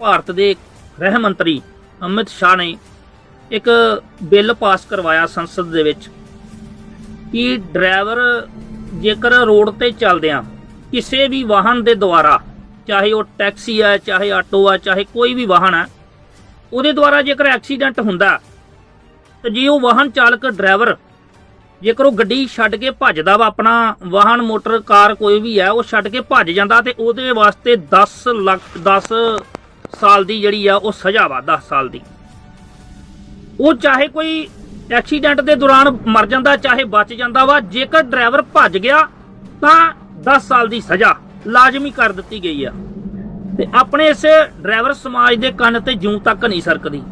ਭਾਰਤ ਦੇ ਗ੍ਰਹਿ ਮੰਤਰੀ ਅਮਿਤ ਸ਼ਾਹ ਨੇ ਇੱਕ ਬਿੱਲ ਪਾਸ ਕਰਵਾਇਆ ਸੰਸਦ ਦੇ ਵਿੱਚ ਕਿ ਡਰਾਈਵਰ ਜੇਕਰ ਰੋਡ ਤੇ ਚੱਲਦਿਆਂ ਕਿਸੇ ਵੀ ਵਾਹਨ ਦੇ ਦੁਆਰਾ, ਚਾਹੇ ਉਹ ਟੈਕਸੀ ਹੈ, ਚਾਹੇ ਆਟੋ ਹੈ, ਚਾਹੇ ਕੋਈ ਵੀ ਵਾਹਨ ਹੈ, ਉਹਦੇ ਦੁਆਰਾ ਜੇਕਰ ਐਕਸੀਡੈਂਟ ਹੁੰਦਾ ਤੇ ਜੇ ਉਹ ਵਾਹਨ ਚਾਲਕ ਡਰਾਈਵਰ ਜੇਕਰ ਉਹ ਗੱਡੀ ਛੱਡ ਕੇ ਭੱਜਦਾ ਵਾ, ਆਪਣਾ ਵਾਹਨ, ਮੋਟਰ, ਕਾਰ ਕੋਈ ਵੀ ਹੈ, ਉਹ ਛੱਡ ਕੇ ਭੱਜ ਜਾਂਦਾ ਤੇ ਉਹਦੇ ਵਾਸਤੇ 10 ਲੱਖ 10 ਸਾਲ ਦੀ ਜਿਹੜੀ ਆ, ਉਹ ਸਜ਼ਾ ਵਾ 10 ਸਾਲ ਦੀ। ਉਹ ਚਾਹੇ ਕੋਈ ਐਕਸੀਡੈਂਟ ਦੇ ਦੌਰਾਨ ਮਰ ਜਾਂਦਾ, ਚਾਹੇ ਬਚ ਜਾਂਦਾ ਵਾ, ਜੇਕਰ ਡਰਾਈਵਰ ਭੱਜ ਗਿਆ, ਤਾਂ 10 ਸਾਲ ਦੀ ਸਜ਼ਾ ਲਾਜ਼ਮੀ ਕਰ ਦਿੱਤੀ ਗਈ ਆ। ਤੇ ਆਪਣੇ ਇਸ ਡਰਾਈਵਰ ਸਮਾਜ ਦੇ ਕੰਨ ਤੇ ਜੂੰ ਤੱਕ ਨਹੀਂ ਸਰਕਦੀ।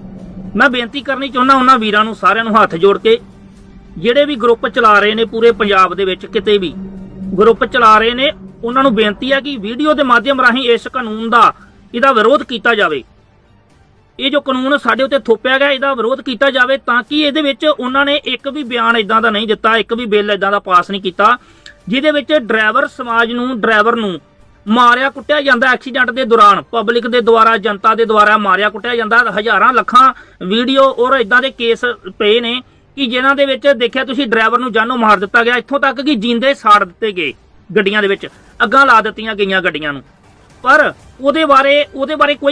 ਮੈਂ ਬੇਨਤੀ ਕਰਨੀ ਚਾਹੁੰਦਾ ਉਹਨਾਂ ਵੀਰਾਂ ਨੂੰ, ਸਾਰਿਆਂ ਨੂੰ ਹੱਥ ਜੋੜ ਕੇ, ਜਿਹੜੇ ਵੀ ਗਰੁੱਪ ਚਲਾ ਰਹੇ ਨੇ ਪੂਰੇ ਪੰਜਾਬ ਦੇ ਵਿੱਚ, ਕਿਤੇ ਵੀ ਗਰੁੱਪ ਚਲਾ ਰਹੇ ਨੇ, ਉਹਨਾਂ ਨੂੰ ਬੇਨਤੀ ਹੈ ਕਿ ਵੀਡੀਓ ਦੇ ਮਾਧਿਅਮ ਰਾਹੀਂ ਇਸ ਕਾਨੂੰਨ ਦਾ ਇਹਦਾ ਵਿਰੋਧ ਕੀਤਾ ਜਾਵੇ। ਇਹ ਜੋ ਕਾਨੂੰਨ ਸਾਡੇ ਉੱਤੇ ਥੋਪਿਆ ਗਿਆ, ਇਹਦਾ ਵਿਰੋਧ ਕੀਤਾ ਜਾਵੇ ਤਾਂ ਕਿ ਇਹਦੇ ਵਿੱਚ ਉਹਨਾਂ ਨੇ ਇੱਕ ਵੀ ਬਿਆਨ ਇਦਾਂ ਦਾ ਨਹੀਂ ਦਿੱਤਾ, ਇੱਕ ਵੀ ਬਿੱਲ ਇਦਾਂ ਦਾ ਪਾਸ ਨਹੀਂ ਕੀਤਾ, ਜਿਹਦੇ ਵਿੱਚ ਡਰਾਈਵਰ ਸਮਾਜ ਨੂੰ, ਡਰਾਈਵਰ ਨੂੰ ਮਾਰਿਆ ਕੁੱਟਿਆ ਜਾਂਦਾ ਐਕਸੀਡੈਂਟ ਦੇ ਦੌਰਾਨ, ਪਬਲਿਕ ਦੇ ਦੁਆਰਾ, ਜਨਤਾ ਦੇ ਦੁਆਰਾ ਮਾਰਿਆ ਕੁੱਟਿਆ ਜਾਂਦਾ, ਹਜ਼ਾਰਾਂ ਲੱਖਾਂ ਵੀਡੀਓ ਔਰ ਇਦਾਂ ਦੇ ਕੇਸ ਪਏ ਨੇ ਕਿ ਜਿਨ੍ਹਾਂ ਦੇ ਵਿੱਚ ਦੇਖਿਆ ਤੁਸੀਂ ਡਰਾਈਵਰ ਨੂੰ ਜਾਨੋਂ ਮਾਰ ਦਿੱਤਾ ਗਿਆ, ਇੱਥੋਂ ਤੱਕ ਕਿ ਜਿੰਦੇ ਸਾੜ ਦਿੱਤੇ ਗਏ ਗੱਡੀਆਂ ਦੇ ਵਿੱਚ, ਅੱਗਾਂ ਲਾ ਦਿੱਤੀਆਂ ਗਈਆਂ ਗੱਡੀਆਂ ਨੂੰ। ਪਰ ਉਹਦੇ ਬਾਰੇ ਉਹਦੇ ਬਾਰੇ ਕੋਈ